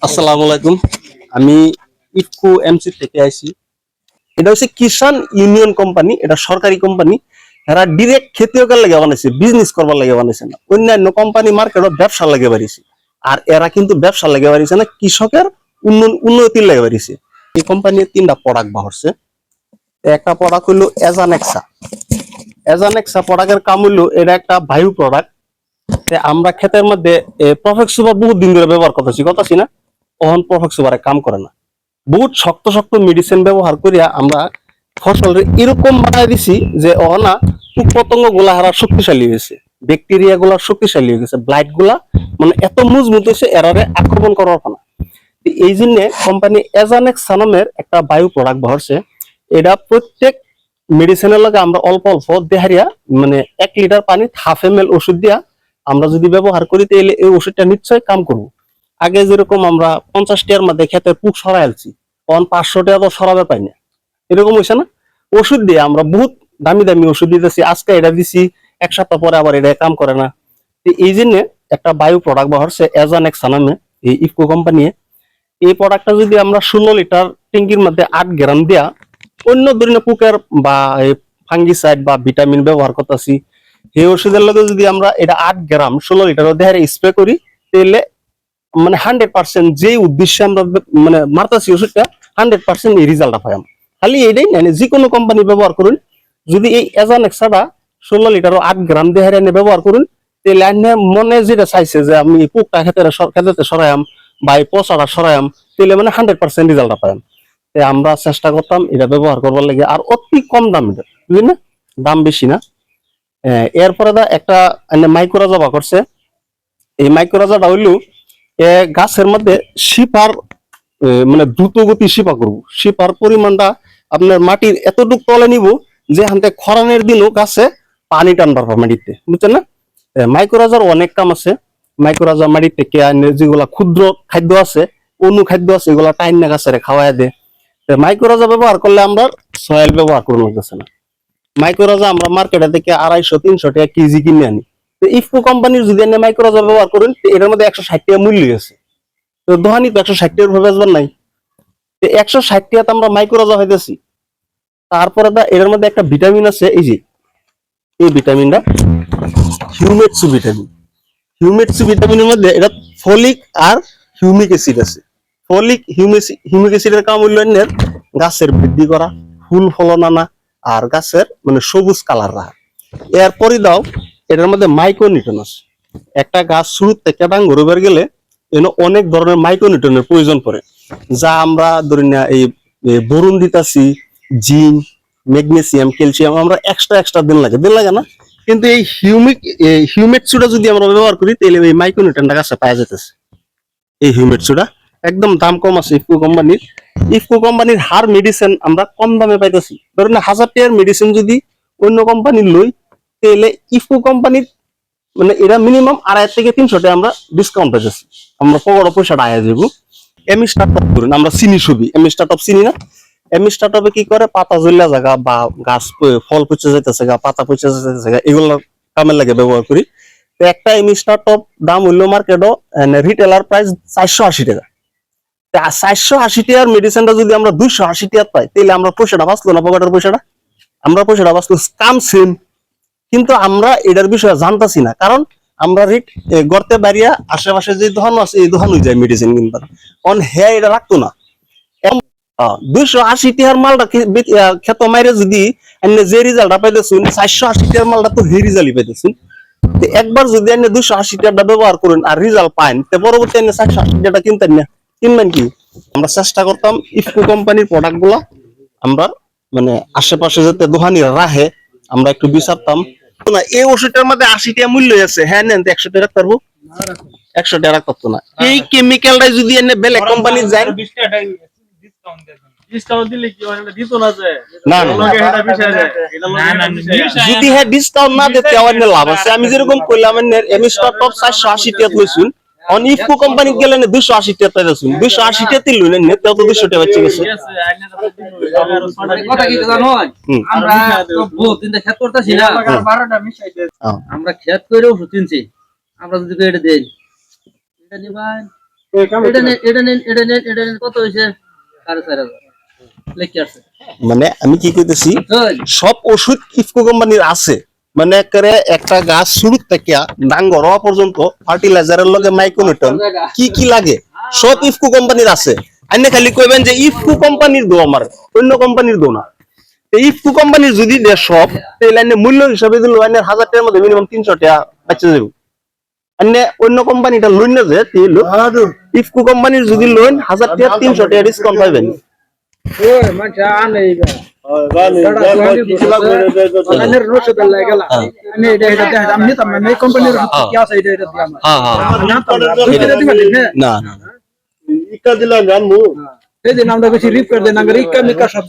আসসালামু আলাইকুম। আমি ইফকো এমসি থেকে আইছি। এটা হচ্ছে কিষান ইউনিয়ন কোম্পানি, এটা সরকারি কোম্পানি। এরা ডিরেক্ট খেতিয়কের লাগে বানাইছে বিজনেস করবার লাগে বানাইছে না। অন্যান্য কোম্পানি মার্কেটত ব্যবসা লাগে বাড়িছে। আর এরা কিন্তু ব্যবসা লাগে বাড়িছে না, কৃষকের উন্ন- উন্নতির লাগে বাড়িছে। এই কোম্পানির তিনটা প্রোডাক্ট বাহরছে। একটা প্রোডাক্ট হইল এজানেক্সা এজানেক্সা প্রোডাক্টের কাম হইল, এটা একটা বায়ু প্রোডাক্ট আমরা ক্ষেতের মধ্যে প্রফেক্ট সুপার বহুত দিন ধরে ব্যবহার করতেছি কথাছি না? তখন প্রফেক্ট সুপারে কাম করে না। বহুত শক্ত শক্ত মেডিসিন ব্যবহার করিয়া আমরা ফসলের এরকম বানাই দিছি যে অনা পোক পতঙ্গগুলা হারা শক্তিশালী হয়েছে ব্যাকটেরিয়া গুলা শক্তিশালী হয়ে গেছে ব্লাইটগুলা মানে এত মজবুত হয়েছে এরারে আক্রমণ করার তো এই জন্য কোম্পানি এজানেক সানামের একটা বায়ু প্রোডাক্ট বাহরছে, এটা প্রত্যেক মেডিসিনের লগে আমরা অল্প অল্প দেহারিয়া মানে এক লিটার পানি হাফ এম এল ওষুধ দিয়া আমরা যদি ব্যবহার করি, তাহলে এই ওষুধটা নিশ্চয়ই কাম করব। আগে যেরকম আমরা পঞ্চাশ টিয়ার মধ্যে খেতে পুক সরাই আলছি তখন পাঁচশো টাকা তো সরাবে পাই না। এরকম হয়েছে না? ওষুধ দিয়ে আমরা বহুত দামি দামি ওষুধ দিতেছি, আজকে এটা দিছি, এক সপ্তাহ পরে আবার এটা কাম করে না। এই জন্য একটা বায়ু প্রোডাক্ট বাহরছে এজানেক সানামে এই ইফকো কোম্পানি এই প্রোডাক্টটা যদি আমরা ষোলো লিটার ট্যাঙ্কির মধ্যে আট গ্রাম দেয়া অন্য ধরনের পোকের বা ফাঙ্গিসাইড বা ভিটামিন ব্যবহার করতেছি এই ওষুধের লগে যদি আমরা এটা আট গ্রাম ষোলো লিটার দেহারে স্প্রে করি তাহলে মানে হান্ড্রেড পার্সেন্ট যে উদ্দেশ্যে আমরা মানে মারতাছি ওষুধটা হান্ড্রেড পার্সেন্ট এই রেজাল্টটা পাই আমরা। খালি এটাই না যে কোনো কোম্পানি ব্যবহার করুন, যদি এই এজান এক্সাটা ষোলো লিটার ও আট গ্রাম দেহারে এনে ব্যবহার করুন তাহলে আইনে মনে যেটা চাইছে যে আমি পোকটা খেতে খেতে সরাইম বা এই পচাটা সরাইম তাহলে মানে হান্ড্রেড পার্সেন্ট রেজাল্টটা পাইম আমরা। চেষ্টা করতাম এটা ব্যবহার করবার লাগে, আর অতি কম দাম এটা বুঝলি না? দাম বেশি না। এরপরে দা একটা মাইক্রোরাজা বা করছে। এই মাইক্রোরাজাটা হইল এ গাছের মধ্যে শিপার মানে দ্রুত গতি শিপা করব। শিপার পরিমাণটা আপনার মাটির এতটুকু তলে নিব যে হাতে খরানের দিনও গাছে পানি টানবার পাবে মাটিতে। বুঝছেন না? মাইক্রোরাজার অনেক কাম আছে। মাইক্রোরাজা মাটি থেকে আনে, যেগুলা ক্ষুদ্র খাদ্য আছে অনু খাদ্য আছে, এগুলা টাইন না গাছের খাওয়াই দে। তো মাইক্রোরাজা ব্যবহার করলে আমরা সয়েল ব্যবহার করুন লাগতেছে না। মাইক্রোরাজা আমরা মার্কেটে থেকে আড়াইশো, তিনশো টাকা কেজি কিনে আনি। তো ইফকো কোম্পানির যদি আপনি মাইক্রোরাজা ব্যবহার করেন, তো এটার মধ্যে একশো ষাট টাকা মূল্য আছে। তো দোহানি তো একশো ষাট টাকার ভাবে আসবার নাই। তো একশো ষাট টাকাতে আমরা মাইক্রোরাজা হইতেছি। তারপরে দা, এটার মধ্যে একটা ভিটামিন আছে, এই যে, এই ভিটামিনটা হিউমেটসু ভিটামিন হিউমেটসু ভিটামিনের মধ্যে এটা ফলিক আর হিউমিক অ্যাসিড আছে। ফলিক হিউমিক অ্যাসিডের কাম উন্নয়নের গাছের বৃদ্ধি করা, ফুল ফলন আনা আর গাছের মানে সবুজ কালার রাখা এরপরই দাও এটার মধ্যে মাইক্রোনিউটন আছে একটা গাছ শুরু থেকে ডাঙ্গর রোবার গেলে এনে অনেক ধরনের মাইক্রোনিউটনের প্রয়োজন পড়ে। যা আমরা ধরি না এই এ, বোরন দিতাছি জিঙ্ক ম্যাগনেসিয়াম ক্যালসিয়াম আমরা এক্সট্রা এক্সট্রা দিন লাগে। দিন লাগে না? কিন্তু এই হিউমিক হিউমেট সুটা যদি আমরা ব্যবহার করি তাহলে এই মাইক্রোনিউটনটা গাছে পাওয়া যেতেছে। এই হিউমেট সুটা একদম দাম কম আছে ইফকো কোম্পানির ইফকো কোম্পানির হার মেডিসিন আমরা কম দামে পাইতেছি। ধরুন হাজার টাকার মেডিসিন যদি অন্য কোম্পানির লই, তাহলে ইফকো কোম্পানির মানে এরা মিনিমাম আড়াই থেকে তিনশো টাকা আমরা ডিসকাউন্ট পাইতেছি। আমরা পকেটে পয়সাটা আয়া যাব এমি স্টার্টআপ করুন আমরা চিনি ছবি। এমি স্টার্টআপ চিনি না। এমি স্টার্টআপে কি করে? পাতা জ্বলিয়া জায়গা বা গাছ ফল পচে যাইতেছে গা, পাতা পচে যাইতেছে গা, এগুলো কামের লাগে ব্যবহার করি। তো একটা এমি স্টার্টআপ দাম হইল মার্কেটও রিটেলার প্রাইস চারশো আশি টাকা। চারশো আশি টাকার মেডিসিনটা যদি আমরা দুইশো আশি টাকা পাই তাহলে আমরা পয়সাটা বাঁচলো না পকেটের পয়সাটা? আমরা পয়সাটা বাঁচলো কাম সেম কিন্তু আমরা এটার বিষয়ে জানতাছি না। কারণ আমরা বাড়িয়া আশেপাশে যে দোকান আছে, এই যায় মেডিসিন হ্যাঁ এটা রাখতো না। দুইশো আশি টিহার মালটা খেত মাইরে যদি যে রেজাল্টটা পাইতেছুন, চারশো আশি টিহার মালটা তো হে রেজাল্টই পাইতেছুন। একবার যদি এনে দুইশো আশি টাকাটা ব্যবহার করুন আর রেজাল্ট পাইন, তো পরবর্তী এনে চারশো আশি টাকা কিনতেন না। কিনবেন কি আমরা চেষ্টা করতাম ইফকো কোম্পানির প্রোডাক্টগুলা আমরা মানে আশেপাশে যাতে দোকানিরা রাখে আমরা একটু বিচারতাম। না এই ওষুধটার মধ্যে আশি টাকা মূল্য আছে। হ্যাঁ নেন তো একশো টাকা রাখতে পারব? একশো টাকা রাখতে না। এই কেমিক্যালটাই যদি এনে বেলেগ কোম্পানির যায় হয়। যদি হ্যাঁ ডিসকাউন্ট না দিতে আমার লাভ আছে। আমি যেরকম কইলাম এমি স্টপ চারশো আশি টাকা লইছুন অন ইফকো কোম্পানি গেলে দুশো আশি টাকা পাইতেছুন দুশো আশি টাকা তিল লইলেন দুশো টাকা গেছে। হুম। আমরা খেত হ্যাঁ। করে ওষুধ কিনছি। আমরা যদি এটা দেই। এটা নিবাই এটা নেন এটা নেন এটা নেন এটা নেন কত হয়েছে সাড়ে চার হাজার। আছে মানে আমি কি কইতেছি সব ওষুধ ইফকো কোম্পানির আছে। মানে একেবারে একটা গাছ শুরু থেকে ডাঙ্গর হওয়া পর্যন্ত ফার্টিলাইজারের লগে মাইক্রোনিউটন কি কি লাগে? সব ইফকো কোম্পানির আছে। আইনে খালি কইবেন যে ইফকো কোম্পানির দো আমার অন্য কোম্পানির দো না। তো ইফকো কোম্পানির যদি দেয় সব তাহলে আইনে মূল্য হিসাবে দিল আইনের হাজার টাকার মধ্যে মিনিমাম তিনশো টাকা বাচ্চা যাবে। আইনে অন্য কোম্পানিটা লোন না যে ইফকো কোম্পানির যদি লোন হাজার টাকা তিনশো টাকা ডিসকাউন্ট পাইবেন হ্যাঁ হ্যাঁ না ইকা দিলাম জানব এই যে নামটা বেশি রিপ করে দেন আগে ইকা মিকা সব